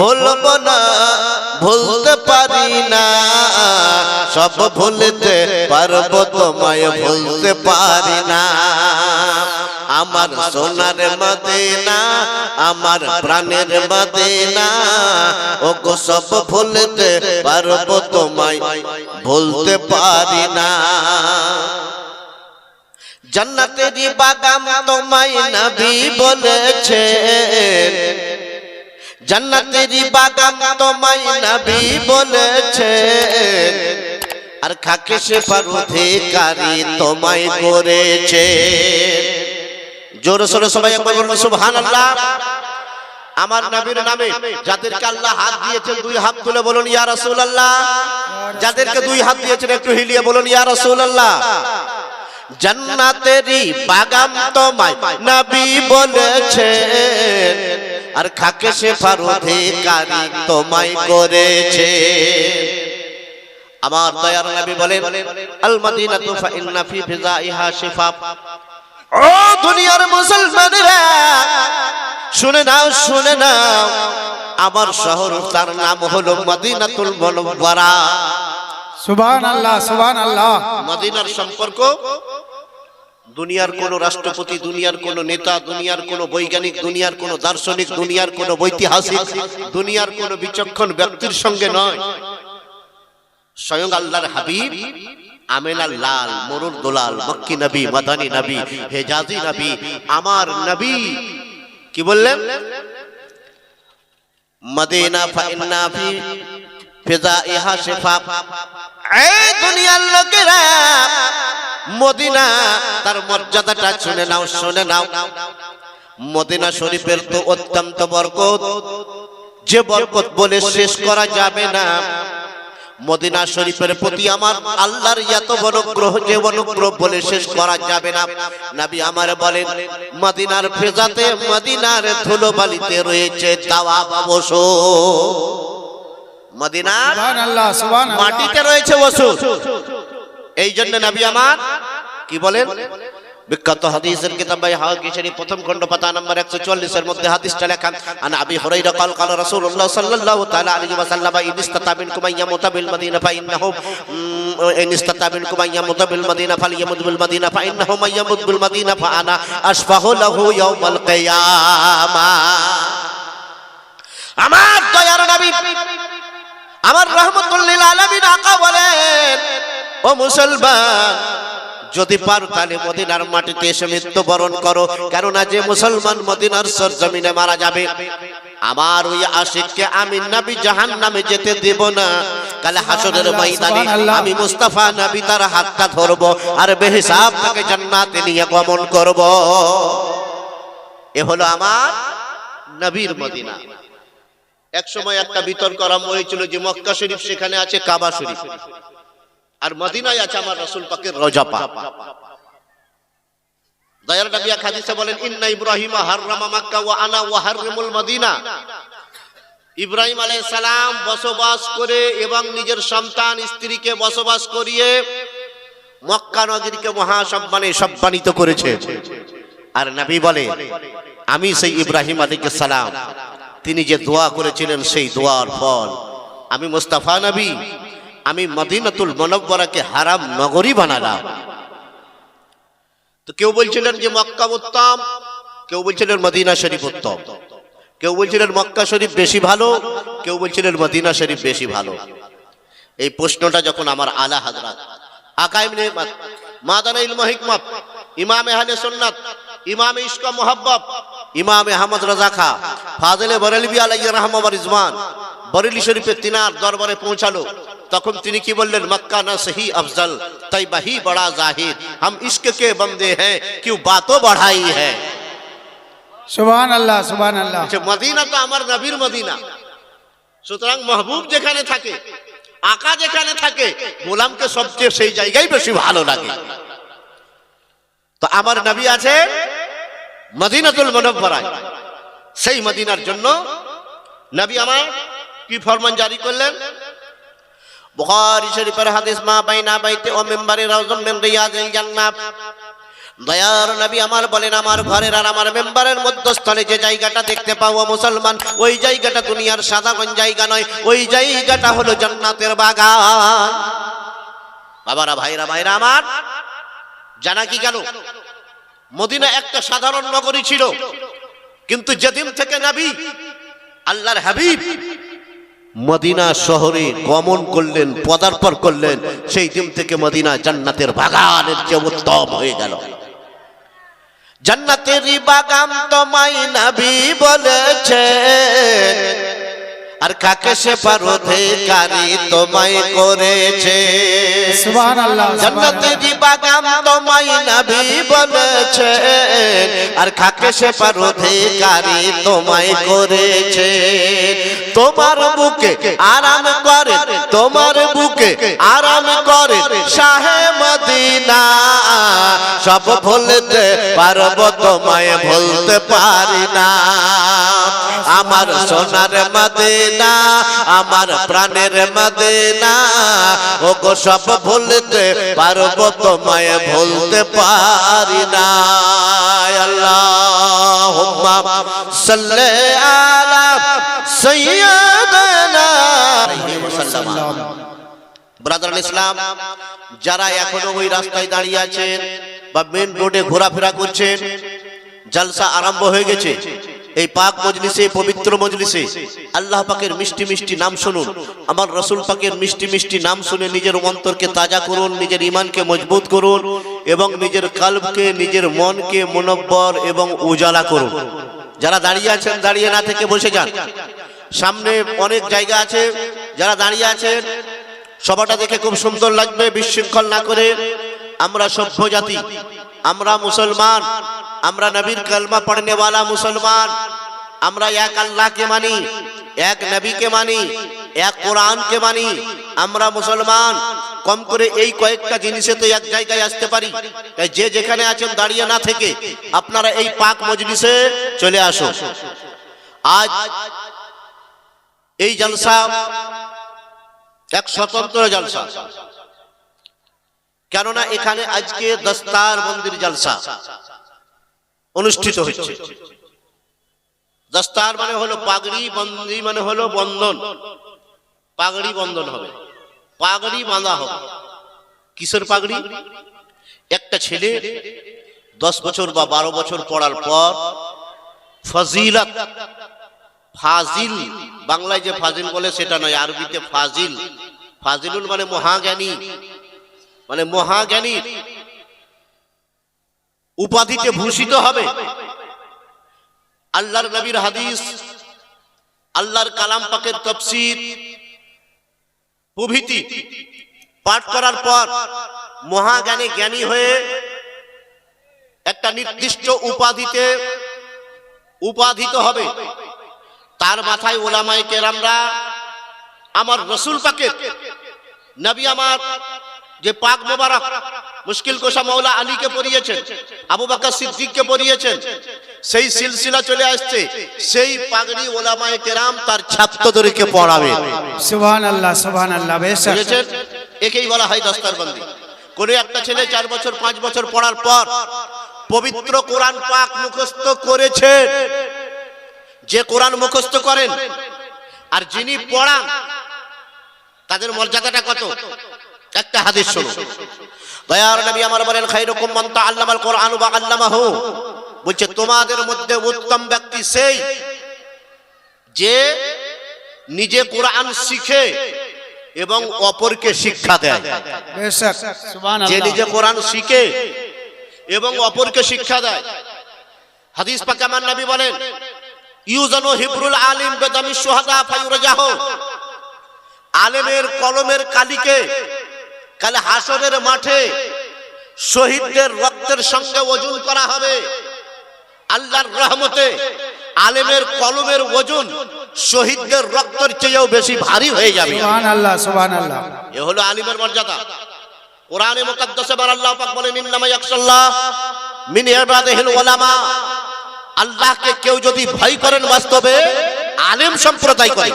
ভুলবো না ভুলতে পারি না। সব ভুলতে পারব তোমায় ভুলতে পারি না। আমার সোনার মদিনা আমার প্রাণের মদিনা। ও গো সব ভুলতে পারব তোমায় ভুলতে পারি না। জান্নাতেরই বাগান তোমায় নবী বলেছে জান্নাতেরই বাগান তোমায় নবী বলেছে। আর খাকে সে পারুধিকারী তোমায় করেছে। জোরে সোরে সবাই একবার বলব সুবহানাল্লাহ। আমার নবীর নামে যাদেরকে আল্লাহ হাত দিয়েছেন, দুই হাত তুলে বলুন, ইয়া রাসূলুল্লাহ। যাদেরকে দুই হাত দিয়েছেন, একটু হিলিয়ে বলুন, ইয়া রাসূলুল্লাহ। জান্নাতেরই বাগান তোমায় নবী বলেছে। আর খাকে সে ফারুধিকারী তোমায় করেছে। আমার দয়ার নবী বলেন আল মাদিনাতু ফা ইন্না ফি ফিজাইহা শিফা। ও দুনিয়ার মুসলমানেরা শুনে নাও শুনে নাও আমার শহর তার নাম হলো মদিনাতুল মুনওয়ারা। সুবহান আল্লাহ সুবহান মদিনার সম্পর্ক দুনিয়ার কোন রাষ্ট্রপতি দুনিয়ার কোন নেতা দুনিয়ার কোন বৈজ্ঞানিক দুনিয়ার কোন দার্শনিক দুনিয়ার কোন ঐতিহাসিক দুনিয়ার কোন বিচক্ষণ ব্যক্তির সঙ্গে নয় স্বয়ং আল্লাহর হাবিব আমেনা লাল মরুর দোলাল মক্কি নবী মাদানী নবী হেজাজি নবী আমার নবী কি বললেন মদিনা ফাইন্না ফি ফিজা ইহা শিফা এই দুনিয়ার লোকেরা মদিনা তার মর্যাদাটা শুনে নাও শুনে নাও। মদিনা শরীফের তো অত্যন্ত বরকত। যে বরকত বলে শেষ করা যাবে না। মদিনা শরীফের প্রতি আমার আল্লাহর এত অনুগ্রহ যে অনুগ্রহ বলে শেষ করা যাবে না। নবী আমার বলেন মদিনার ফেজাতে মদিনার ধুলোবালিতে রয়েছে দাওয়া বাবস মদিনার মাটিতে রয়েছে ওষুধ এই জন্য নবী আমার কি বলেন বিখ্যাত হাদিসের কিতাব ভাই হাওয়া শরীফ প্রথম খণ্ড পাতা নম্বর 144 এর মধ্যে হাদিসটা লেখা আন আবি হুরায়রা قال قال رسول الله صلى الله تعالى عليه وسلم ان استطاع منكم ان يموت بالمدينه فانه ان استطاع منكم ان يموت بالمدينه فليمت بالمدينه فانه من يموت بالمدينه فانا اشفه له يوم القيامه আমার দয়ার নবী আমার রহমতুল্লিল আলমিন আকা বলেন ও মুসলমান যদি পারো তাহলে মদিনার মাটিতে এসে মৃত্যুবরণ করো। কেননা যে মুসলমান মদিনার সরজমিনে মারা যাবে আমার ওই আশিককে আমি নবী জাহান নামে যেতে দেব না। কালে হাসরের ময়দানে আমি মুস্তাফা নবী তার হাতটা ধরবো আর বেহিসাব তাকে জান্নাতে নিয়ে গমন করব। এ হলো আমার নবীর মদিনা। এক সময় একটা বিতর্ক আরম্ভ হয়েছিল যে মক্কা শরীফ সেখানে আছে কাবা শরীফ। আর মদিনায় আছে আমার রাসূল পাকের রওজা পাক। দয়ার নবী হাদিসে বলেন, ইন্না ইব্রাহিম হাররামা মক্কা ওয়া আনা ওয়া হাররিমুল মদিনা। ইব্রাহিম আলাইহিস সালাম বসবাস করে এবং নিজের সন্তান স্ত্রীকে বসবাস করিয়ে মক্কা নগরীকে মহা সম্মানে সম্মানিত করেছে। আর নবী বলে, আমি সেই ইব্রাহিম আলাইহিস সালাম। তিনি যে দোয়া করেছিলেন, সেই দোয়ার ফল। আমি মুস্তাফা নবী আমি মদিনাতুল মনব্বরাকে হারাম নগরী বানালাম। তো কেউ বলছিলেন যে মক্কা উত্তম, কেউ বলছিলেন মদিনা শরীফ উত্তম, কেউ বলছিলেন মক্কা শরীফ বেশি ভালো, কেউ বলছিলেন মদিনা শরীফ বেশি ভালো। এই প্রশ্নটা যখন আমার আলা হাজরাত আকাইম নেমাত মাদানা ইলম হিকমত, ইমাম আহলে সুন্নাত, ইমাম ইশক মোহাব্বত, ইমাম আহমদ রাজা খা, ফাজলে বরেলবি আলাইহি রহমা ওয়া রিজওয়ান বরেলি শরীফে তিনার দরবারে পৌঁছালো। তখন তিনি কি বললেন মক্কা না সহি আফজল তাই বাহি বড়া জাহির হাম ইশক কে বন্দে হ্যাঁ কিউ বাতো বাড়াই হ্যাঁ সুবহান আল্লাহ সুবহান আল্লাহ আচ্ছা, মদিনা তো আমার নবীর মদিনা। সুতরাং মাহবুব যেখানে থাকে আকা যেখানে থাকে গোলামকে সবচেয়ে সেই জায়গাই বেশি ভালো লাগে। তো আমার নবী আছে মদিনাতুল মুনাওয়ারায় সেই মদিনার জন্য নবী আমার কি ফরমান জারি করলেন? বুখারী শরীফের হাদিস, মা বাইনা বাইতে ও মিম্বারে রাউযুম মিন রিয়াজিল জান্নাত। দয়ার নবী আমার বলেন, আমার ঘরের আর আমার মেম্বারের মধ্যস্থলে যে জায়গাটা দেখতে পাবো মুসলমান, ওই জায়গাটা দুনিয়ার সাধারণ জায়গা নয়, ওই জায়গাটা হলো জান্নাতের বাগান। বাবারা, ভাইরা ভাইরা আমার, জানা কি গেল? মদিনা একটা সাধারণ নগরী ছিল, কিন্তু যেদিন থেকে নবী, আল্লাহর হাবিব মদিনা শহরে গমন করলেন, পদার্পণ করলেন, সেই দিন থেকে মদিনা জান্নাতের বাগানের যে উত্তম হয়ে গেল। জান্নাতেরই বাগান তোমায় নাবি বলেছে। আর কাকে সে পারোধেকারী তোমায় করেছে? জান্নাতেরই বাগান তোমায় নবী বলেছে। আর কাকে সে পারোধেকারী তোমায় করেছে? তোমার বুকে আরাম করে তোমার বুকে আরাম করে শাহে মদিনা। সব ভুলতে পারব তোমায় ভুলতে পারি না। আমার সোনার মদিনা, আমার প্রাণের মদিনা। ও গো সব ভুলতে পারব, তোমায় ভুলতে পারি না। আল্লাহ সাল্লে আলা সৈয়দনা ব্রাদার ইসলাম, যারা এখনও ওই রাস্তায় দাঁড়িয়ে আছেন বা মেন রোডে ঘোরাফেরা করছেন, জলসা আরম্ভ হয়ে গেছে। এই পাক মজলিসে, পবিত্র মজলিসে আল্লাহ পাকের মিষ্টি মিষ্টি নাম শুনুন। আমার রসুল পাকের মিষ্টি মিষ্টি নাম শুনে নিজের অন্তরকে তাজা করুন, নিজের ইমানকে মজবুত করুন এবং নিজের কালবকে, নিজের মনকে মনব্বর এবং উজালা করুন। যারা দাঁড়িয়ে আছেন, দাঁড়িয়ে না থেকে বসে যান। সামনে অনেক জায়গা আছে, যারা দাঁড়িয়ে আছেন সবাটা দেখে খুব সুন্দর লাগবে, বিশৃঙ্খল না করে। আমরা সভ্য জাতি। আমরা মুসলমান, আমরা নবীর কালমা পড়নেওয়ালা মুসলমান, আমরা এক আল্লাহকে মানি, এক নবীকে মানি, এক কোরআনকে মানি, আমরা মুসলমান, কম করে এই কয়েকটা জিনিসে তো এক জায়গায় আসতে পারি। তাই যে যেখানে আছেন দাঁড়িয়ে না থেকে আপনারা এই পাক মজলিসে চলে আসো আজ এই জলসা, এক স্বতন্ত্র জলসা। কেননা এখানে আজকে দস্তার মন্দির জলসা অনুষ্ঠিত হচ্ছে। দস্তার মানে হলো পাগড়ি বন্দি মানে হলো বন্ধন। পাগড়ি বন্ধন হবে। পাগড়ি বাঁধা হবে। কিসের পাগড়ি? একটা ছেলে দশ বছর বা বারো বছর পড়ার পর ফজিলত। ফাজিল। বাংলায় যে ফাজিল বলে সেটা নয় আরবিতে ফাজিল। ফাজিলুল মানে মহাজ্ঞানী। মানে মহাজ্ঞানী উপাধিতে ভূষিত হবে। আল্লাহর নবীর হাদিস, আল্লাহর কালাম পাকের তফসির, প্রভৃতি পাঠ করার পর মহাজ্ঞানী জ্ঞানী হয়ে একটা নির্দিষ্ট উপাধিতে উপাধিত হবে। তার মাথায় ওলামায় কেরামরা, আমার রসুল পাকের নবী আমার যে পাক মোবারক মুশকিল কোষা মৌলা আলীকে পড়িয়েছেন আবু বাকর সিদ্দিককে পড়িয়েছেন সেই সিলসিলা চলে আসছে সেই পাগড়ি ওলামায়ে কেরাম তার ছাত্রদেরকে পড়াবে সুবহান আল্লাহ সুবহান আল্লাহ বেশক বুঝেছেন একেই বলা হয় দস্তারবন্দি। কোনো একটা ছেলে চার বছর পাঁচ বছর পড়ার পর পবিত্র কোরআন পাক মুখস্থ করেছে যে কোরআন মুখস্থ করেন আর যিনি পড়ান তাদের মর্যাদাটা কত? একটা হাদিস শুনুন। দয়ার নবী আমার বলেন খাইরুকুম মান তাআল্লামাল কোরআন ওয়া আল্লামাহু। বলছে তোমাদের মধ্যে উত্তম ব্যক্তি সেই যে নিজে কোরআন শিখে এবং অপরকে শিক্ষা দেয়। যে নিজে কোরআন শিখে এবং অপরকে শিক্ষা দেয়। হাদিস পাকে আমার নবী বলেন ইউজানু হিবরুল আলিম বেদামি সুহাদা ফায়ুরজাহ। আলেমের কলমের কালিকে কালে হাসরের মাঠে শহীদদের রক্তের সঙ্গে ওজন করা হবে। আল্লাহর রহমতে আলেমের কলমের ওজন শহীদদের রক্তের চেয়েও বেশি ভারী হয়ে যাবে। এ হলো আলিমের মর্যাদা। কোরআনে মুকাদ্দাসে বার আল্লাহ পাক বলেন ইন্নামা ইয়াকশাল্লাহ মিন ইবাদিহিল উলামা। আল্লাহকে কেউ যদি ভয় করেন বাস্তবে আলেম সম্প্রদায় করে।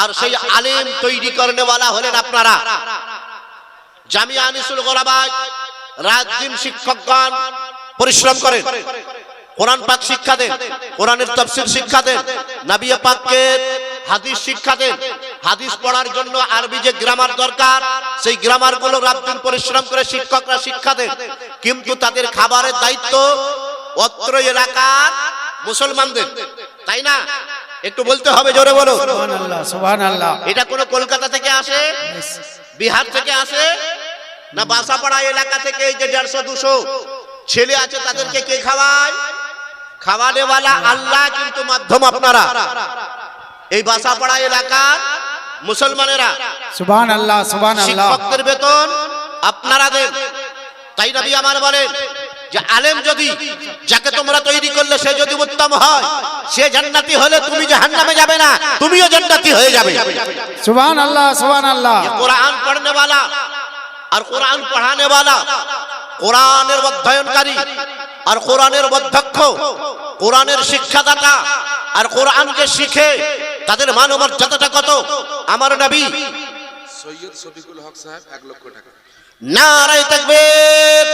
আর সেই আলেম তৈরি করনে ওয়ালা হলেন আপনারা। জামিয়া আনিসুল গোলাবাই রাত দিন শিক্ষকগণ পরিশ্রম করেন। কোরআন পাক শিক্ষা দেন কোরআনের তফসির শিক্ষা দেন নাবিয়া পাককে হাদিস শিক্ষা দেন। হাদিস পড়ার জন্য আরবি যে গ্রামার দরকার সেই গ্রামারগুলো রাত দিন পরিশ্রম করে শিক্ষকরা শিক্ষা দেন। কিন্তু তাদের খাবারের দায়িত্ব অত্র এলাকার মুসলমানদের। তাই না? একটু বলতে হবে জোরে বলো। এটা কোনো কলকাতা থেকে আসে? বিহার থেকে আসে? না বাসাপাড়া এলাকা থেকে এই যে দেড়শো দুশো ছেলে আছে তাদেরকে কে খাওয়ায়? খাওয়ানেওয়ালা আল্লাহ কিন্তু মাধ্যম আপনারা। এই বাসাপাড়া এলাকার মুসলমানেরা। সুবহান আল্লাহ আল্লাহ শিক্ষকদের বেতন আপনারা দেন তাই নবী আমার বলেন যে আলেম যদি যাকে তোমরা তৈরি করলে সে যদি উত্তম হয় সে জান্নাতি হলে তুমি জাহান্নামে যাবে না তুমিও জান্নাতি হয়ে যাবে। সুবহান আল্লাহ আর কোরআন পড়ানে বালা। কোরআনের অধ্যয়নকারী আর কোরআনের অধ্যক্ষ। কোরআনের শিক্ষাদাতা আর কোরআনকে শিখে তাদের মান মর্যাদাটা কত? আমার নবী সৈয়দ সফিকুল হক সাহেব এক লক্ষ টাকা। নারায় তাকবীর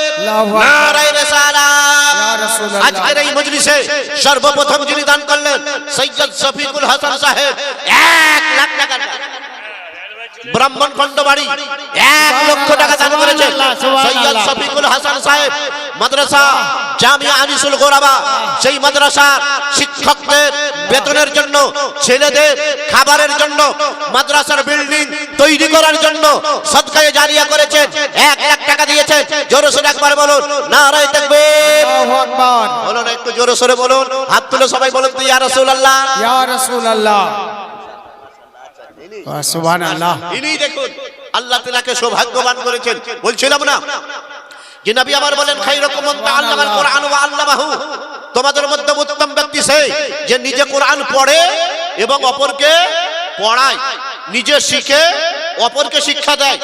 এই মজলিসে সর্বপ্রথম যিনি দান করলেন সৈয়দ শফিকুল হাসান সাহেব এক লাখ টাকা। ব্রাহ্মণ খণ্ড বাড়ি। এক লক্ষ টাকা দান করেছেন সুবহানাল্লাহ। সৈয়দ শফিকুল হাসান সাহেব মাদ্রাসা জামিয়া আনিসুল গোরাবা। সেই মাদ্রাসার শিক্ষকদের বেতনের জন্য ছেলেদের খাবারের জন্য মাদ্রাসার বিল্ডিং তৈরি করার জন্য সদকায়ে জারিয়া করেছেন। এক লাখ টাকা দিয়েছেন। জোরে সোরে একবার বলুন নারায় আকবার। বলুন একটু জোরে সোরে বলুন হাত তুলে সবাই বলুন তুই ইয়া রাসূলুল্লাহ। ইয়া রাসূলুল্লাহ। সুবহান আল্লাহ ইনি দেখুন আল্লাহ তেনাকে সৌভাগ্যবান করেছেন। বলছিলাম না যে নবী আবার বলেন খাই রকম আল্লামাল কোরআন ওয়া আল্লামাহু। তোমাদের মধ্যে উত্তম ব্যক্তি সেই যে নিজে কোরআন পড়ে এবং অপরকে পড়ায় নিজে শিখে অপরকে শিক্ষা দেয়।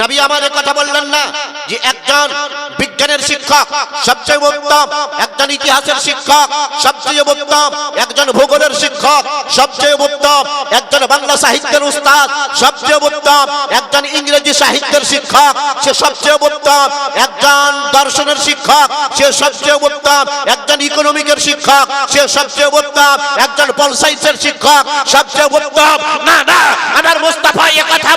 নবী আমাদের কথা বললেন না যে একজন বিজ্ঞানের শিক্ষক, সবচেয়ে উত্তম একজন ইতিহাসের শিক্ষক, সবচেয়ে উত্তম একজন ভূগোলের শিক্ষক, সবচেয়ে উত্তম একজন বাংলা সাহিত্যের উস্তাদ, সবচেয়ে উত্তম একজন ইংরেজি সাহিত্যের শিক্ষক, সে সবচেয়ে উত্তম একজন দর্শনের শিক্ষক, সে সবচেয়ে উত্তম একজন ইকোনমিকের শিক্ষক, সে সবচেয়ে উত্তম একজন পল সায়েন্সের শিক্ষক, সবচেয়ে উত্তম। না না, আমার মুস্তাফা এ কথা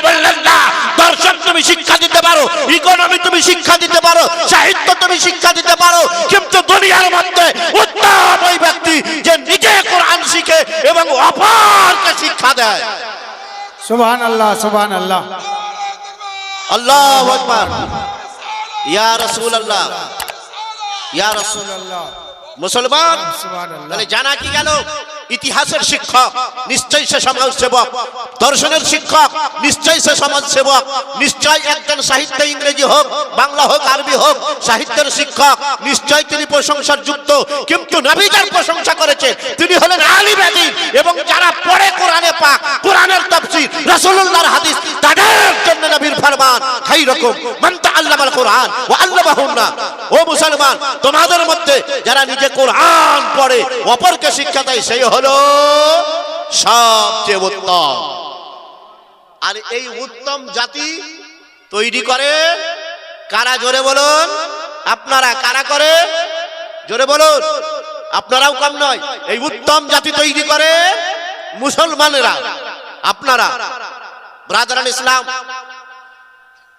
তুমি শিক্ষা দিতে পারো ইকোনমি তুমি শিক্ষা দিতে পারো সাহিত্য তুমি শিক্ষা দিতে পারো কিন্তু দুনিয়ার মধ্যে উত্তম ওই ব্যক্তি যে নিজে কোরআন শিখে এবং অপরকে শিক্ষা দেয়। সুবহান আল্লাহ সুবহান আল্লাহ আল্লাহ আকবার। ইয়া রাসূলুল্লাহ। ইয়া রাসূল রাসূলুল্লাহ। মুসলমান? তাহলে জানা কি গেল? ইতিহাসের শিক্ষক নিশ্চয়ই সে সমাজ সেবক দর্শনের শিক্ষক নিশ্চয়ই সে সমাজ সেবক নিশ্চয় একজন সাহিত্য ইংরেজি হোক বাংলা হোক আরবি হোক সাহিত্যের শিক্ষক নিশ্চয় তিনি প্রশংসার যুক্ত। কিন্তু নবী যার প্রশংসা করেছে তিনি হলেন আলিম আদিম এবং যারা পড়ে কোরআনে পাক কোরআনের তাফসীর রাসূলুল্লাহর হাদিস তাদের জন্য নবীর ফরমান খাই রকম মান তাআল্লামাল কোরআন ওয়া আল্লামাহুন না ও মুসলমান তোমাদের মধ্যে যারা নিজে কোরআন পড়ে, অপরকে শিক্ষা দেয়, সেই হলো সবচেয়ে উত্তম। আর এই উত্তম জাতি তৈরি করে কারা? জোরে বলুন। আপনারা কারা করে? জোরে বলুন। আপনারাও কম নয়, এই উত্তম জাতি তৈরি করে মুসলমানেরা। আপনারা ব্রাদারান ইসলাম,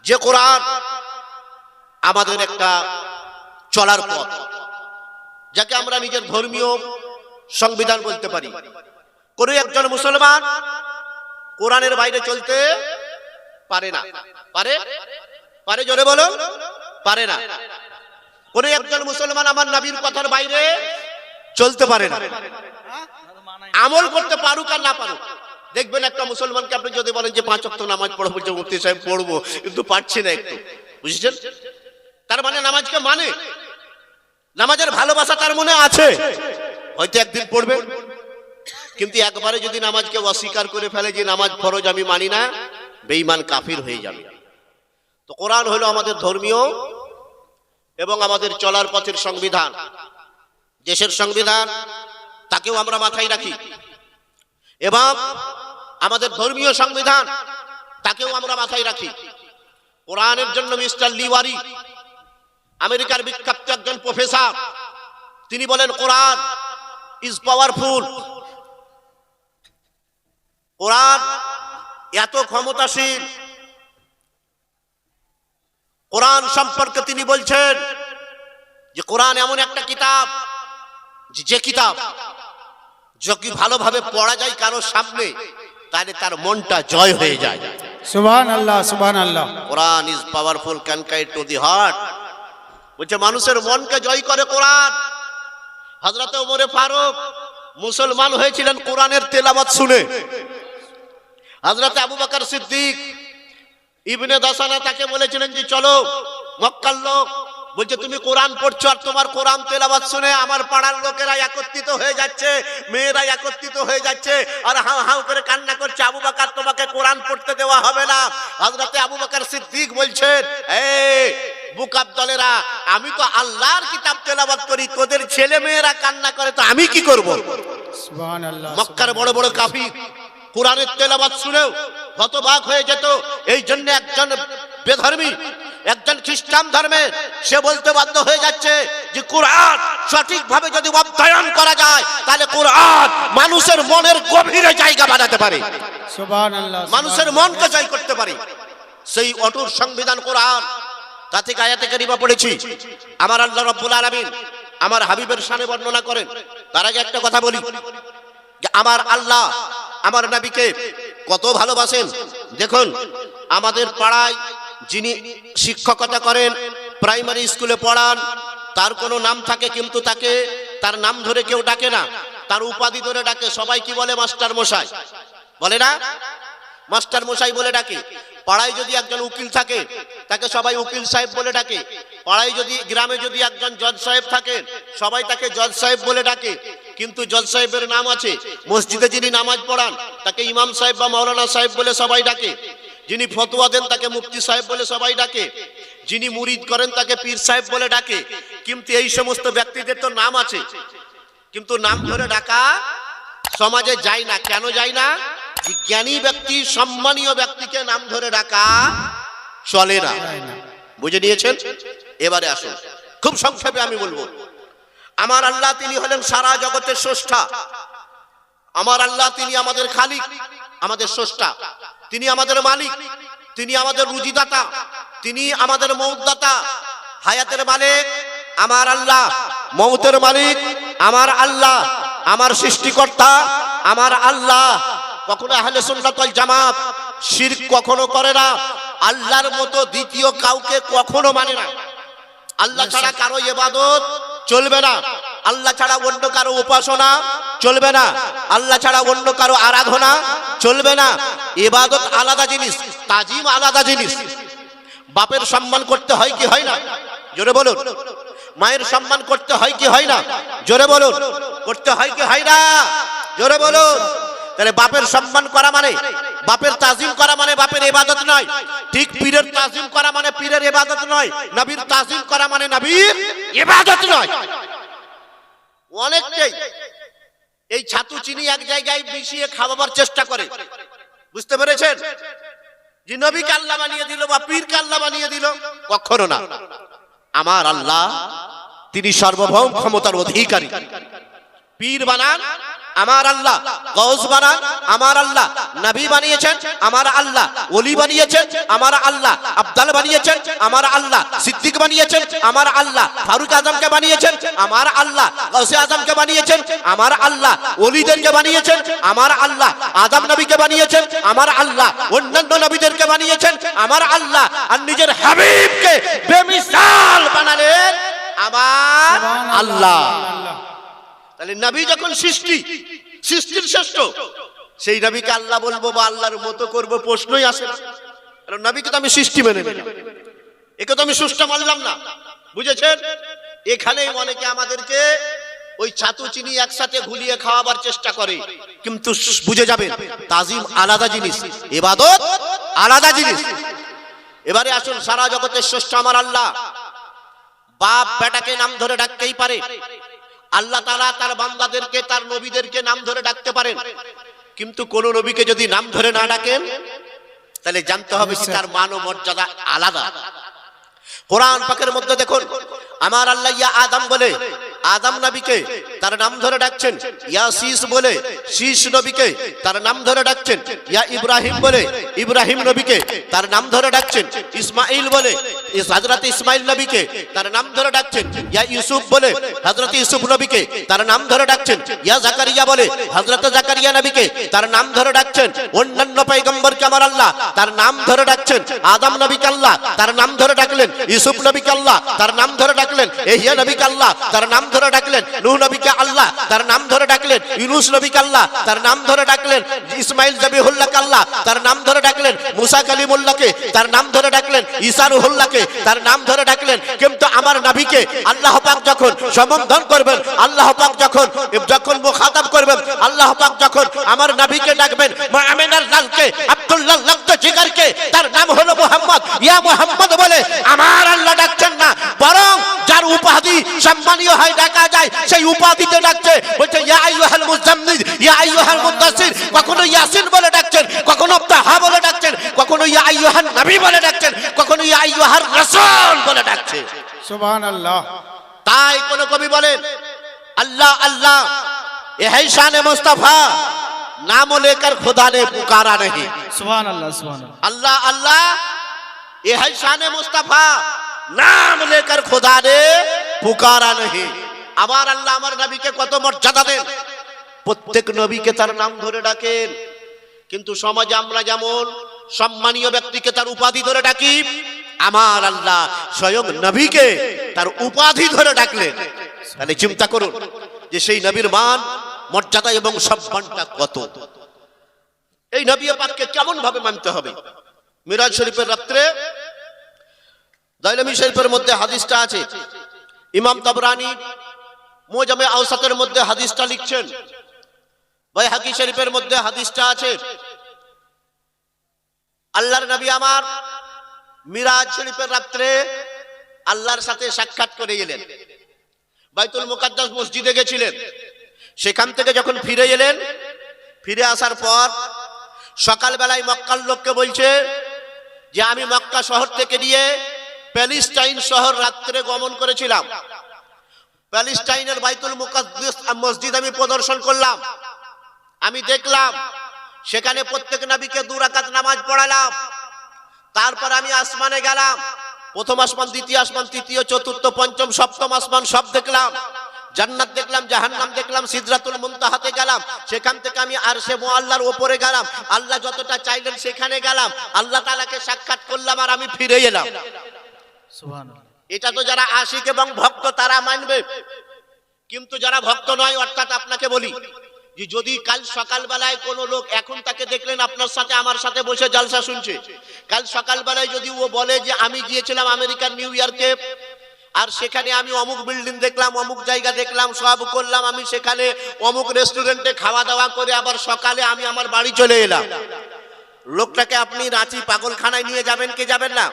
যে কোরআন আমাদের একটা চলার পথ। যাকে আমরা নিজের ধর্মীয় সংবিধান বলতে পারি। কোন একজন মুসলমান কোরআনের বাইরে চলতে পারে না। পারে? পারে জোরে বলো? পারে না। কোন একজন মুসলমান আমার নবীর কথার বাইরে চলতে পারে না। আমল করতে পারুক আর না পারুক। দেখবেন একটা মুসলমানকে আপনি যদি বলেন যে পাঁচ অক্ট নামাজ পড়ব বলছে, মুফতি সাহেব, পড়ব। কিন্তু পারছি না একটু। বুঝছেন? তার মানে নামাজকে মানে নামাজের ভালোবাসা তার মনে আছে। হয়তো একদিন পড়বে। কিন্তু একবারে যদি নামাজকে অস্বীকার করে ফেলে যে নামাজ ফরজ, আমি মানি না, বেঈমান কাফির হয়ে যাবে। তো কোরআন হলো আমাদের ধর্মীয় এবং আমাদের চলার পথের সংবিধান। দেশের সংবিধান, তাকেও আমরা মাথায় রাখি। এবং আমাদের ধর্মীয় সংবিধান, তাকেও আমরা মাথায় রাখি। কোরআনের জন্য মিস্টার লিওয়ারি আমেরিকার বিখ্যাত একজন প্রফেসর তিনি বলেন কোরআন ইজ পাওয়ারফুল কোরআন এত ক্ষমতাশীল। কোরআন সম্পর্কে তিনি বলছেন যে কোরআন এমন একটা কিতাব যে- যে কিতাব যদি ভালোভাবে পড়া যায় কারোর সামনে তাহলে তার মনটা জয় হয়ে যায়। সুবহান আল্লাহ সুবহান আল্লাহ Quran is powerful can kite to the heart বলছে, মানুষের মনকে জয় করে কোরআন। হজরত ওমরে ফারুক মুসলমান হয়েছিলেন কোরআনের তেলাবাত শুনে। হজরত আবু বাকর সিদ্দিক ইবনে দাসানা তাকে বলেছিলেন যে, চলো মক্কার লোক বলছে তুমি কোরআন পড়ছো আর তোমার কোরআন তেলাবাদ শুনে আমার পাড়ার লোকেরা একত্রিত হয়ে যাচ্ছে মেয়েরা একত্রিত হয়ে যাচ্ছে আর হাউ হাউ করে কান্না করছে আবু বাকার তোমাকে কোরআন পড়তে দেওয়া হবে না। হযরতে আবু বাকার সিদ্দিক বলছেন এই বুকাব দলেরা আমি তো আল্লাহর কিতাব তেলাবাদ করি তোদের ছেলে মেয়েরা কান্না করে তো আমি কি করব? মক্কার বড় বড় কাফি কোরআনের তেলাবাদ শুনেও হতবাক হয়ে যেত। এই জন্য একজন বেধর্মী একজন খ্রিস্টান ধর্মের সে বলতে বাধ্য হয়ে যাচ্ছে যে কোরআন সঠিকভাবে যদি অধ্যয়ন করা যায় তাহলে কোরআন মানুষের মনের গভীরে জায়গা বানাতে পারে। মানুষের মনকে জয় করতে পারে। সেই অটুট সংবিধান কোরআন তা থেকে আয়াতে কারিমা পড়েছি। আমার আল্লাহ রব্বুল আলামিন আমার হাবিবের শানে বর্ণনা করেন। তার আগে একটা কথা বলি যে আমার আল্লাহ আমার নবীকে কত ভালোবাসেন। দেখুন আমাদের পাড়ায় যিনি শিক্ষকতা করেন প্রাইমারি স্কুলে পড়ান, তার কোনো নাম থাকে কিন্তু তাকে, তার নাম ধরে কেউ ডাকে না। তার উপাধি ধরে ডাকে। সবাই কি বলে? মাস্টার মশাই। বলে না? মাস্টার মশাই বলে ডাকে। পাড়ায় যদি একজন উকিল থাকে, তাকে সবাই উকিল সাহেব বলে ডাকে। পাড়ায় যদি, গ্রামে যদি একজন জজ সাহেব থাকেন সবাই তাকে জজ সাহেব বলে ডাকে। কিন্তু জজ সাহেবের নাম আছে। মসজিদে যিনি নামাজ পড়ান, তাকে ইমাম সাহেব বা মৌলানা সাহেব বলে সবাই ডাকে। যিনি ফতোয়া দেন তাকে মুফতি সাহেব বলে সবাই ডাকে। যিনি মুরিদ করেন তাকে পীর সাহেব বলে ডাকে। কিন্তু এই সমস্ত ব্যক্তিদের তো নাম আছে। কিন্তু নাম ধরে ডাকা সমাজে যায় না। কেন যায় না? জ্ঞানী ব্যক্তি, সম্মানীয় ব্যক্তিকে নাম ধরে ডাকা চলে না। বুঝে নিয়েছেন? এবারে আসুন। খুব সংক্ষেপে আমি বলব। আমার আল্লাহ তিনি হলেন সারা জগতের স্রষ্টা। আমার আল্লাহ তিনি আমাদের খালিক, আমাদের স্রষ্টা। তিনি আমাদের মালিক, তিনি আমাদের রুজিদাতা, তিনি আমাদের মৌদাতা হায়াতের মালিক, আমার আল্লাহ, মৌতের মালিক, আমার আল্লাহ, আমার সৃষ্টিকর্তা, আমার আল্লাহ। কখনো আহলে ওয়াল জামাত শিরক কখনো করে না, আল্লাহর মতো দ্বিতীয় কাউকে কখনো মানে না। আল্লাহ ছাড়া কারও এবাদত চলবে না, আল্লাহ ছাড়া অন্য কারও উপাসনা চলবে না। আল্লাহ ছাড়া অন্য কারও আরাধনা চলবে না। এবাদত আলাদা জিনিস, তাজিম আলাদা জিনিস। বাপের সম্মান করতে হয় কি হয় না? জোরে বলুন। মায়ের সম্মান করতে হয় কি হয় না? জোরে বলুন। করতে হয় কি হয় না? জোরে বলুন। তাহলে বাপের সম্মান করা মানে বাপের তাজিম করা মানে বাপের ইবাদত নয়। ঠিক পীরের তাজিম করা মানে পীরের ইবাদত নয়। নবীর তাজিম করা মানে নবীর ইবাদত নয়। অনেকটাই এই ছাতু চিনি এক জায়গায় মিশিয়ে খাওয়াবার চেষ্টা করে। বুঝতে পেরেছেন? যে নবী কাল্লা বানিয়ে দিল বা পীর কাল্লা বানিয়ে দিল, কখনো না। আমার আল্লাহ, তিনি সার্বভৌম ক্ষমতার অধিকারী। পীর বানান আমার আল্লাহ গৌস বানান আমার আল্লাহ নবী বানিয়েছেন আমার আল্লাহ ওলি বানিয়েছেন আমার আল্লাহ আব্দাল বানিয়েছেন আমার আল্লাহ সিদ্দিক বানিয়েছেন আমার আল্লাহ ফারুক আজমকে বানিয়েছেন আমার আল্লাহ গৌসে আজমকে বানিয়েছেন আমার আল্লাহ ওলিদেরকে বানিয়েছেন আমার আল্লাহ আদম নবীকে বানিয়েছেন আমার আল্লাহ অন্যান্য নবীদেরকে বানিয়েছেন আমার আল্লাহ আর নিজের হাবিবকে বেমিসাল বানালেন আমার আল্লাহ তাহলে নবী যখন সৃষ্টি, সৃষ্টির শ্রেষ্ঠ, সেই নবীকে আল্লাহ বলব বা আল্লাহর মতো করব প্রশ্নই আসে না। কারণ নবীকে তো আমি সৃষ্টি মেনে নিলাম একে তো আমি সুষ্ঠ মানলাম না। বুঝেছেন? এখানে অনেকে আমাদেরকে ওই ছাতু চিনি একসাথে ঘুলিয়ে খাওয়াবার চেষ্টা করে। কিন্তু বুঝে যাবেন, তাজিম আলাদা জিনিস, এবাদত আলাদা জিনিস। এবারে আসুন, সারা জগতের শ্রেষ্ঠ আমার আল্লাহ। বাপ বেটাকে নাম ধরে ডাকতেই পারে। আল্লাহ তালা তার বান্দাদেরকে, তার নবীদেরকে নাম ধরে ডাকতে পারেন। কিন্তু কোন নবীকে যদি নাম ধরে না ডাকেন, তাহলে জানতে হবে সে তার মান ও মর্যাদা আলাদা। কোরআন পাকের মধ্যে দেখুন, আমার আল্লাহ ইয়া আদম বলে আদম নবীকে তার নাম ধরে ডাকছেন ইয়া শীষ বলে শীষ নবীকে তার নাম ধরে ডাকছেন ইয়া ইব্রাহিম বলে ইব্রাহিম নবীকে তার নাম ধরে ডাকছেন ইসমাইল বলে হজরত ইসমাইল নবীকে তার নাম ধরে ডাকছেন ইয়া ইউসুফ বলে হজরত ইউসুফ নবীকে তার নাম ধরে ডাকছেন ইয়া জাকারিয়া বলে হজরত জাকারিয়া নবীকে তার নাম ধরে ডাকছেন অন্যান্য পয়গম্বরকে আমার আল্লাহ তার নাম ধরে ডাকছেন আদম নবীকে আল্লাহ তার নাম ধরে ডাকলেন ইউসুফ নবীকে আল্লাহ তার নাম ধরে ডাকলেন এহিয়া নবীকে আল্লাহ তার নাম ধরে ডাকলেন। নূহ নবীকে আল্লাহ, তার নাম ধরে ডাকলেন। ইউনুস নবীকে আল্লাহ, তার নাম ধরে ডাকলেন। ইসমাইল জবিহুল্লাহকে আল্লাহ, তার নাম ধরে ডাকলেন। মুসা কালিমুল্লাহকে, তার নাম ধরে ডাকলেন। ঈসা রুহুল্লাহকে তার নাম ধরে ডাকলেন। কিন্তু আমার নবীকে আল্লাহ পাক যখন সম্বোধন করবেন, আল্লাহ পাক যখন যখন মুখাতাব করবেন, আল্লাহ পাক যখন আমার নবীকে ডাকবেন, মা আমিনার লালকে আবদুল্লাহ লাগতো জিগারকে তার নাম হলো মোহাম্মদ। ইয়া মোহাম্মদ বলে আমার আল্লাহ ডাকছেন না বরং যার উপাধি সম্মানীয় হয় ডাকা যায় সেই উপাধিতে ডাকছে। বলছে ইয়া আইয়ুহাল মুজাম্মিল ইয়া আইয়ুহাল মুদাসসির কখনো ইয়াসিন বলে ডাকছেন কখনো তাহা বলে ডাকছেন কখনো ইয়া আইয়ুহান নবী বলে ডাকছেন কখনো ইয়া আইয়ুহার রাসূল বলে ডাকছে। সুবহানাল্লাহ। তাই কোন কবি বলেন আল্লাহ আল্লাহ এহাই শানে মুস্তাফা नाम लेकर खुदा ने पुकारा नहीं সুবহান আল্লাহ সুবহান আল্লাহ अल्लाह अल्लाह ये है शान मुस्तफा नाम लेकर खुदा ने पुकारा नहीं আবার আল্লাহ আমার নবীকে কত মর্যাদা দেন প্রত্যেক নবীকে তার নাম ধরে ডাকেন কিন্তু সমাজে আমরা যেমন সম্মানীয় ব্যক্তিকে তার উপাধি ধরে ডাকি আমার আল্লাহ স্বয়ং নবীকে তার উপাধি ধরে ডাকলেন তাহলে চিন্তা করুন যে সেই নবীর মান মর্যাদা এবং সম্মানটা কত? এই নবী পাককে কেমন ভাবে মানতে হবে? মিরাজ শরীফের রাত্রে দৈলমী শরীফের মধ্যে হাদিসটা আছে। ইমাম তাবরানি মোজামে আওসাতের মধ্যে হাদিসটা লিখছেন। বাইহাকি শরীফের মধ্যে হাদিসটা আছে। আল্লাহর নবী আমার মিরাজ শরীফের রাত্রে আল্লাহর সাথে সাক্ষাৎ করে গেলেন বাইতুল মুকাদ্দাস মসজিদে গেছিলেন। সেখান থেকে যখন ফিরে এলেন, ফিরে আসার পর সকালবেলায় মক্কার লোককে বলছে যে, আমি মক্কা শহর থেকে নিয়ে প্যালিস্টাইন শহর রাত্রে গমন করেছিলাম। প্যালিস্টাইনের বাইতুল মসজিদ আমি প্রদর্শন করলাম। আমি দেখলাম সেখানে প্রত্যেক নবীকে দু রাকাত নামাজ পড়ালাম। তারপর আমি আসমানে গেলাম। প্রথম আসমান, দ্বিতীয় আসমান, তৃতীয়, চতুর্থ, পঞ্চম, সপ্তম আসমান সব দেখলাম। জান্নাত দেখলাম জাহান্নাম দেখলাম সিদরাতুল মুনতাহাতে গেলাম। সেখান থেকে আমি আরশে মুআল্লার উপরে গেলাম। আল্লাহ যতটা চাইলেন সেখানে গেলাম। আল্লাহ তাআলাকে সাক্ষাৎ করলাম আর আমি ফিরে এলাম। এটা তো যারা আশিক এবং ভক্ত তারা মানবে। কিন্তু যারা ভক্ত নয় অর্থাৎ আপনাকে বলি যে যদি কাল সকালবেলায় কোনো লোক এখন তাকে দেখলেন আপনার সাথে আমার সাথে বসে জালসা শুনছে। কাল সকালবেলায় যদি ও বলে যে আমি গিয়েছিলাম আমেরিকার নিউ ইয়র্কে আর সেখানে আমি অমুক বিল্ডিং দেখলাম, অমুক জায়গা দেখলাম, সব করলাম, আমি সেখানে অমুক রেস্টুরেন্টে খাওয়া দাওয়া করে আবার সকালে আমি আমার বাড়ি চলে এলাম। লোকটাকে আপনি রাঁচি পাগলখানায় নিয়ে যাবেন, কি যাবেন না?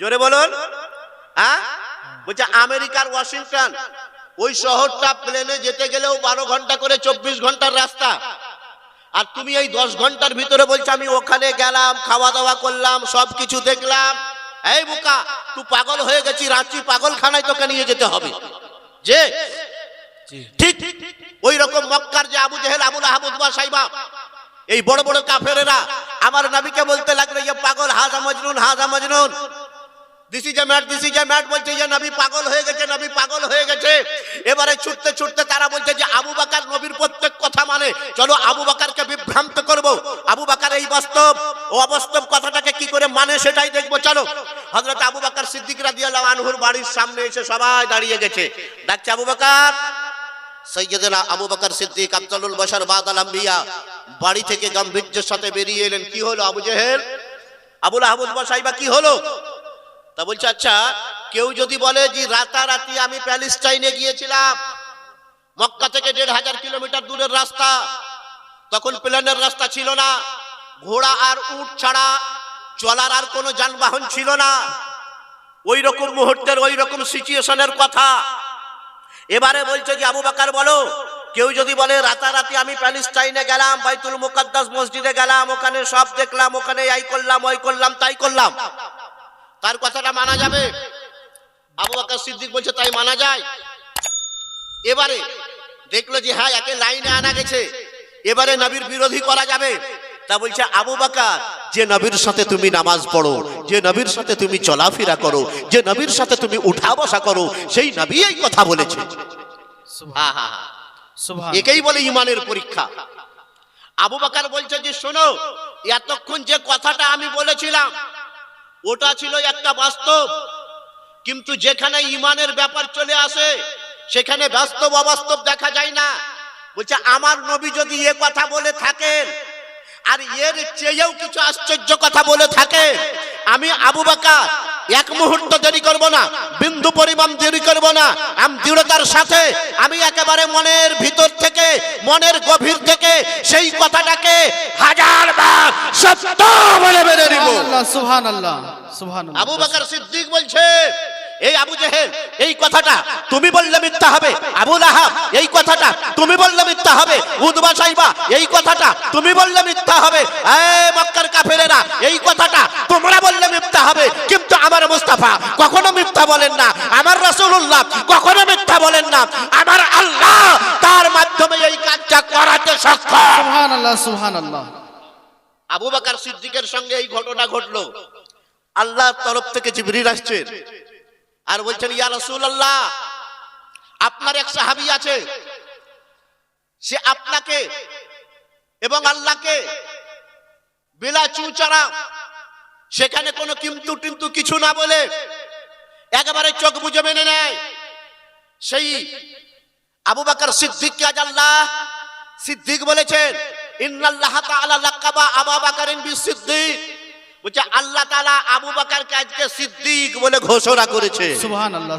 জোরে বলুন। হ্যাঁ? বলছে, আমেরিকার ওয়াশিংটন। ওই শহরটা প্লেনে যেতে গেলেও বারো ঘণ্টা করে চব্বিশ ঘণ্টার রাস্তা। আর তুমি এই দশ ঘণ্টার ভিতরে বলছো, আমি ওখানে গেলাম খাওয়া দাওয়া করলাম সব কিছু দেখলাম। এই বুকা তুই পাগল হয়ে গেছি রাঁচি পাগলখানায় তোকে নিয়ে যেতে হবে। যে ঠিক ওই রকম মক্কার যে আবু জেহেল আবুল আহমদ সাইবা এই বড় বড় কাফেরেরা আমার নবীকে বলতে লাগল ইয়ে পাগল হাজা মজনুন হাজা মজনুন। This a mad this a mad বলছে যে নবী পাগল হয়ে গেছে, নবী পাগল হয়ে গেছে। এবারে ছুটতে ছুটতে তারা বলছে যে আবু বাকার নবীর প্রত্যেক কথা মানে। চলো আবু বাকারকে বিভ্রান্ত করব। আবু বাকার এই বাস্তব। ও অবাস্তব কথাটাকে কি করে মানে সেটাই দেখব। চলো। হযরত আবু বাকার সিদ্দিক রাদিয়াল্লাহু আনহুর বাড়ির সামনে এসে সবাই দাঁড়িয়ে গেছে। ডাকছে আবু বাকার। সৈয়দনা আবু বকর সিদ্দিক আব্দুল বশর বাদাল আম্বিয়া বাড়ি থেকে গাম্ভীর্যের সাথে বেরিয়ে এলেন। কি হলো আবু জেহেল? আবুল আহমদ সাইবা কি হলো? তা বলছে আচ্ছা কেউ যদি বলে যে রাতারাতি আমি প্যালেস্টাইনে গিয়েছিলাম, মক্কা থেকে দেড় হাজার কিলোমিটার দূরের রাস্তা, তখন প্লেনের রাস্তা ছিল না, ঘোড়া আর উট ছাড়া চলার আর কোনো যানবাহন ছিল না। ওই রকম মুহূর্তের ওই রকম সিচুয়েশনের কথা। এবারে বলছে যে, আবু বাকার, বলো, কেউ যদি বলে, রাতারাতি আমি প্যালেস্টাইনে গেলাম, বাইতুল মুকাদ্দাস মসজিদে গেলাম, ওখানে সব দেখলাম, ওখানে এই করলাম, ওই করলাম, তাই করলাম। তার কথাটা মানা যাবে? আবু বাকর সিদ্দিক বলছে তাই মানা যায়। এবারে দেখল যে হ্যাঁ একে লাইনে আনা গেছে। এবারে নবীর বিরোধী করা যাবে। তা বলছে আবু বাকার যে নবীর সাথে তুমি নামাজ পড়ো যে নবীর সাথে তুমি চলাফেরা করো যে নবীর সাথে তুমি উঠা বসা করো সেই নবী এই কথা বলেছে। একেই বলে ইমানের পরীক্ষা। আবু বাকার বলছে যে শোনো এতক্ষণ যে কথাটা আমি বলেছিলাম ওটা ছিল একটা বাস্তব। কিন্তু যেখানে ইমানের ব্যাপার চলে আসে, সেখানে বাস্তব অবাস্তব দেখা যায় না। বলছে, আমার নবী যদি এ কথা বলে থাকেন, আর এর চেয়েও কিছু আশ্চর্য কথা বলে থাকে আমি আবু বাকার এক মুহূর্ত দেরি করব না বিন্দু পরিমাণ দেরি করব না। আমি দৃঢ়তার সাথে আমি একেবারে মনের ভিতর থেকে মনের গভীর থেকে সেই কথাটাকে হাজার বার সত্য বলে মেনে নিব। আল্লাহ সুবহানাল্লাহ সুবহান আবু বকর সিদ্দিক বলছে এই আবু জেহেল এই কথাটা তুমি বললে মিথ্যা হবে। আবু লাহাব এই কথাটা তুমি বললে মিথ্যা হবে। উদবা সাইবা এই কথাটা তুমি বললে মিথ্যা হবে। মক্কার কাফেরেরা এই কথাটা তোমরা বললে মিথ্যা হবে। কিন্তু আমার মুস্তাফা কখনো মিথ্যা বলেন না। আমার রাসূলুল্লাহ কখনো মিথ্যা বলেন না। আমার আল্লাহ তার মাধ্যমে এই কাজটা করাতে সক্ষম। সুবহান আল্লাহ সুবহান আল্লাহ আবু বাকার সিদ্দিকের সঙ্গে এই ঘটনা ঘটলো। আল্লাহর তরফ থেকে জিবরিল আসছেন আর বলছেন, ইয়া রাসূলুল্লাহ, আপনার এক সাহাবী আছে। সে আপনাকে এবং আল্লাহকে বেলা চুচারা, সেখানে কোনো কিন্তু টিন্তু কিছু না বলে একেবারে চোখ বুঝে মেনে নেয়। সেই আবু বাকর সিদ্দিককে আজ আল্লাহ সিদ্দিক বলেছেন, ইন্নাল্লাহ তাআলা লাকাবা আবু বাকরিন বিসিদ্দিক। বলছে আল্লাহ তাআলা আবু বাকরকে আজকে সিদ্দিক বলে ঘোষণা করেছে। আল্লাহ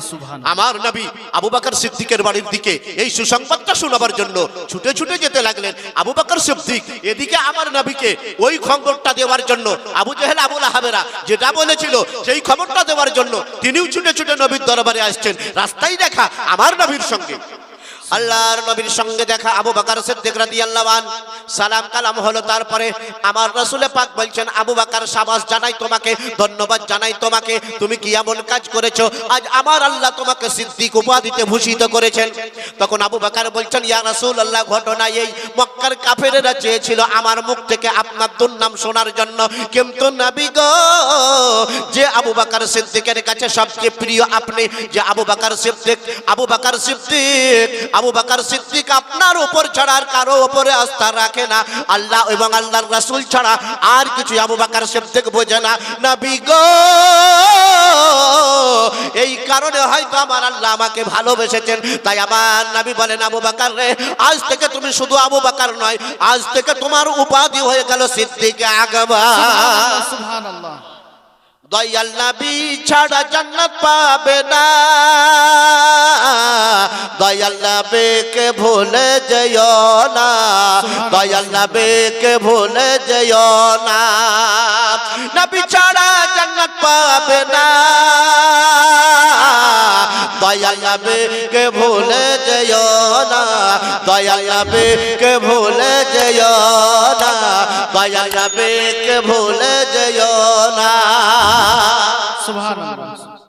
আমার নবী আবু বাকর সিদ্দিকের বাড়ির দিকে এই সুসংবাদটা শোনাবার জন্য ছুটে ছুটে যেতে লাগলেন। আবু বাকর সিদ্দিক এদিকে আমার নবীকে ওই খবরটা দেওয়ার জন্য আবু জেহেল যেটা বলেছিল সেই খবরটা দেওয়ার জন্য তিনিও ছুটে ছুটে নবীর দরবারে আসছেন। রাস্তায় দেখা আমার নবীর সঙ্গে। আল্লাহর নবীর সঙ্গে দেখা আবু বাকার সিদ্দিক রাদিয়াল্লাহু আন, সালাম কালাম হলো তারপরে আমার রাসূলে পাক বলছেন, আবু বাকার সাবাস জানাই তোমাকে, ধন্যবাদ জানাই তোমাকে, তুমি কি এমন কাজ করেছ? আজ আমার আল্লাহ তোমাকে সিদ্দিক উপাধিতে ভূষিত করেছেন। তখন আবু বাকার বলছেন, ইয়া রাসূলুল্লাহ, ঘটনা এই, মক্কার কাফেরেরা চেয়েছিল আমার মুখ থেকে আপনার দুর্নাম শোনার জন্য। কিন্তু নবী গো, যে আবু বাকার সিদ্দিকের কাছে সবচেয়ে প্রিয় আপনি, যে আবু বাকার সিদ্দিক, আবু বাকার সিদ্দিক আবু বাকার সিদ্দিক আপনার উপর ছাড়া আর কারও উপরে আস্থা রাখে না। আল্লাহ এবং আল্লাহর রাসূল ছাড়া আর কিছু আবু বাকার সিদ্দিক বোঝে না। নবী গো, এই কারণে হয়তো আমার আল্লাহ আমাকে ভালোবেসেছেন। তাই আমার নবী বলেন, আবু বাকার রে, আজ থেকে তুমি শুধু আবু বাকার নয়, আজ থেকে তোমার উপাধি হয়ে গেল সিদ্দিক আকবর সুবহান আল্লাহ দয়াল নবী ছাড়া জান্নাত পাবে না। দয়াল নবীকে ভুলে যেও না। দয়াল নবীকে ভুলে যেও না। নবী ছাড়া জান্নাত পাবে না। দয়াল নবীকে ভুলে যেও না। দয়াল নবীকে ভুলে যেও না। দয়াল নবীকে ভুলে যেও না। সুবহান আল্লাহ